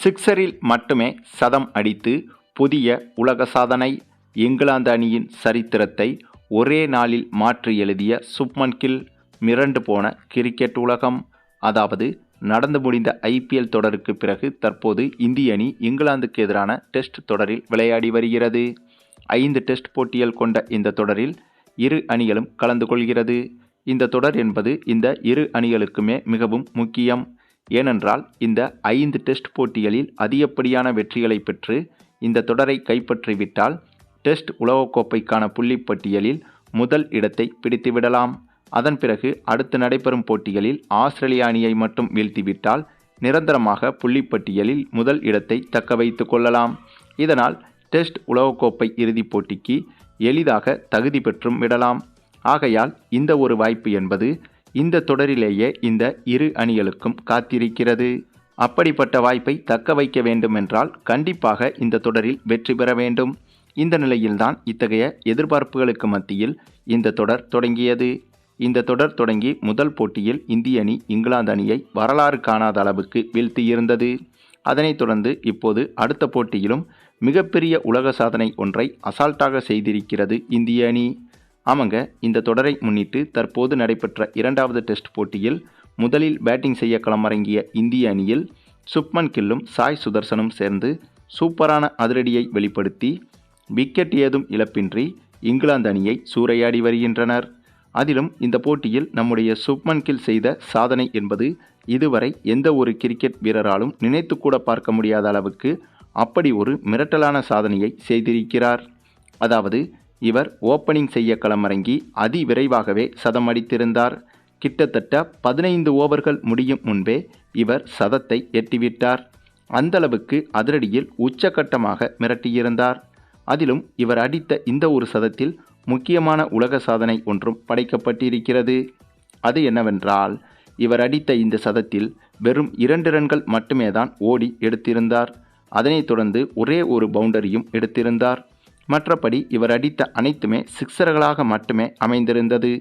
சிக்ஸரில் மட்டுமே சதம் அடித்து புதிய உலக சாதனை இங்கிலாந்து அணியின் சரித்திரத்தை ஒரே நாளில் மாற்றி எழுதிய சுப்மன் கில் மிரண்டு போன கிரிக்கெட் உலகம். அதாவது நடந்து முடிந்த ஐபிஎல் தொடருக்கு பிறகு தற்போது இந்திய அணி இங்கிலாந்துக்கு எதிரான டெஸ்ட் தொடரில் விளையாடி வருகிறது. ஐந்து டெஸ்ட் போட்டிகள் கொண்ட இந்த தொடரில் இரு அணிகளும் கலந்து கொள்கிறது. இந்த தொடர் என்பது இந்த இரு அணிகளுக்குமே மிகவும் முக்கியம். ஏனென்றால் இந்த ஐந்து டெஸ்ட் போட்டிகளில் அதிகப்படியான வெற்றிகளை பெற்று இந்த தொடரை கைப்பற்றிவிட்டால் டெஸ்ட் உலகக்கோப்பைக்கான புள்ளிப்பட்டியலில் முதல் இடத்தை பிடித்துவிடலாம். அதன் பிறகு அடுத்து நடைபெறும் போட்டிகளில் ஆஸ்திரேலிய அணியை மட்டும் வீழ்த்திவிட்டால் நிரந்தரமாக புள்ளிப்பட்டியலில் முதல் இடத்தை தக்க வைத்து கொள்ளலாம். இதனால் டெஸ்ட் உலகக்கோப்பை இறுதிப் போட்டிக்கு எளிதாக தகுதி பெற்றும் விடலாம். ஆகையால் இந்த ஒரு வாய்ப்பு என்பது இந்த தொடரிலேயே இந்த இரு அணிகளுக்கும் காத்திருக்கிறது. அப்படிப்பட்ட வாய்ப்பை தக்க வைக்க வேண்டுமென்றால் கண்டிப்பாக இந்த தொடரில் வெற்றி பெற வேண்டும். இந்த நிலையில்தான் இத்தகைய எதிர்பார்ப்புகளுக்கு மத்தியில் இந்த தொடர் தொடங்கியது. இந்த தொடர் தொடங்கி முதல் போட்டியில் இந்திய அணி இங்கிலாந்து அணியை வரலாறு காணாத அளவுக்கு வீழ்த்தியிருந்தது. அதனைத் தொடர்ந்து இப்போது அடுத்த போட்டியிலும் மிகப்பெரிய உலக சாதனை ஒன்றை அசால்ட்டாக செய்திருக்கிறது இந்திய அணி. ஆமாங்க இந்த தொடரை முன்னிட்டு தற்போது நடைபெற்ற இரண்டாவது டெஸ்ட் போட்டியில் முதலில் பேட்டிங் செய்ய களமிறங்கிய இந்திய அணியில் சுப்மன் கில்லும் சாய் சுதர்சனும் சேர்ந்து சூப்பரான அதிரடியை வெளிப்படுத்தி விக்கெட் ஏதும் இழப்பின்றி இங்கிலாந்து அணியை சூறையாடி வருகின்றனர். அதிலும் இந்த போட்டியில் நம்முடைய சுப்மன் கில் செய்த சாதனை என்பது இதுவரை எந்த ஒரு கிரிக்கெட் வீரராலும் நினைத்து கூட பார்க்க முடியாத அளவுக்கு அப்படி ஒரு மிரட்டலான சாதனையை செய்திருக்கிறார். அதாவது இவர் ஓப்பனிங் செய்ய களமிறங்கி அதிவிரைவாகவே சதம் அடித்திருந்தார் கிட்டத்தட்ட பதினைந்து ஓவர்கள் முடியும் முன்பே இவர் சதத்தை எட்டிவிட்டார். அந்தளவுக்கு அதிரடியில் உச்சகட்டமாக மிரட்டியிருந்தார். அதிலும் இவர் அடித்த இந்த ஒரு சதத்தில் முக்கியமான உலக சாதனை ஒன்றும் படைக்கப்பட்டிருக்கிறது. அது என்னவென்றால் இவர் அடித்த இந்த சதத்தில் வெறும் இரண்டு ரன்கள் மட்டுமே தான் ஓடி எடுத்திருந்தார். அதனைத் தொடர்ந்து ஒரே ஒரு பவுண்டரியும் எடுத்திருந்தார். மற்றபடி இவர் அடித்த அனைத்துமே சிக்சர்களாக மட்டுமே அமைந்திருந்தது.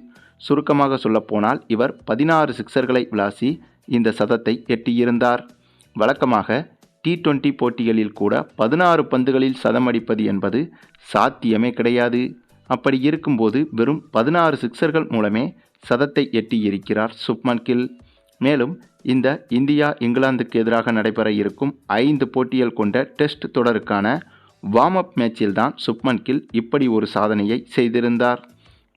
சுருக்கமாக சொல்லப்போனால் இவர் பதினாறு சிக்சர்களை விளாசி இந்த சதத்தை எட்டியிருந்தார். வழக்கமாக டி டுவெண்டி போட்டிகளில் கூட பதினாறு பந்துகளில் சதம் அடிப்பது என்பது சாத்தியமே கிடையாது. அப்படி இருக்கும்போது வெறும் பதினாறு சிக்சர்கள் மூலமே சதத்தை எட்டியிருக்கிறார் சுப்மன் கில். மேலும் இந்த இந்தியா இங்கிலாந்துக்கு எதிராக நடைபெற இருக்கும் ஐந்து போட்டிகள் கொண்ட டெஸ்ட் தொடருக்கான வார்ம் அப் மேட்சில் தான் சுப்மன் கில் இப்படி ஒரு சாதனையை செய்திருந்தார்.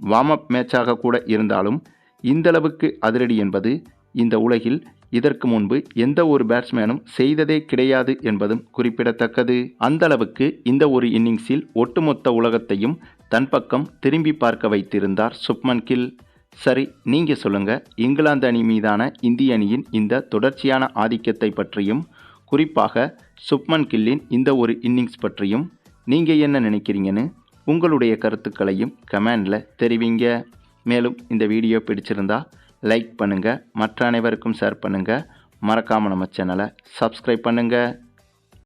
வார்ம் அப் மேட்சாக கூட இருந்தாலும் இந்தளவுக்கு அதிரடி என்பது இந்த உலகில் இதற்கு முன்பு எந்த ஒரு பேட்ஸ்மேனும் செய்ததே கிடையாது என்பதும் குறிப்பிடத்தக்கது. அந்த அளவுக்கு இந்த ஒரு இன்னிங்ஸில் ஒட்டுமொத்த உலகத்தையும் தன் பக்கம் திரும்பி பார்க்க வைத்திருந்தார் சுப்மன் கில் சரி நீங்கள் சொல்லுங்கள் இங்கிலாந்து அணி மீதான இந்திய அணியின் இந்த தொடர்ச்சியான ஆதிக்கத்தை பற்றியும் குறிப்பாக சுப்மன் கில்லின் இந்த ஒரு இன்னிங்ஸ் பற்றியும் நீங்கள் என்ன நினைக்கிறீங்கன்னு உங்களுடைய கருத்துக்களையும் கமெண்டில் தெரிவிங்க. மேலும் இந்த வீடியோ பிடிச்சிருந்தா லைக் பண்ணுங்கள் மற்ற அனைவருக்கும் ஷேர் பண்ணுங்கள் மறக்காமல் நம்ம சேனலை சப்ஸ்கிரைப் பண்ணுங்கள்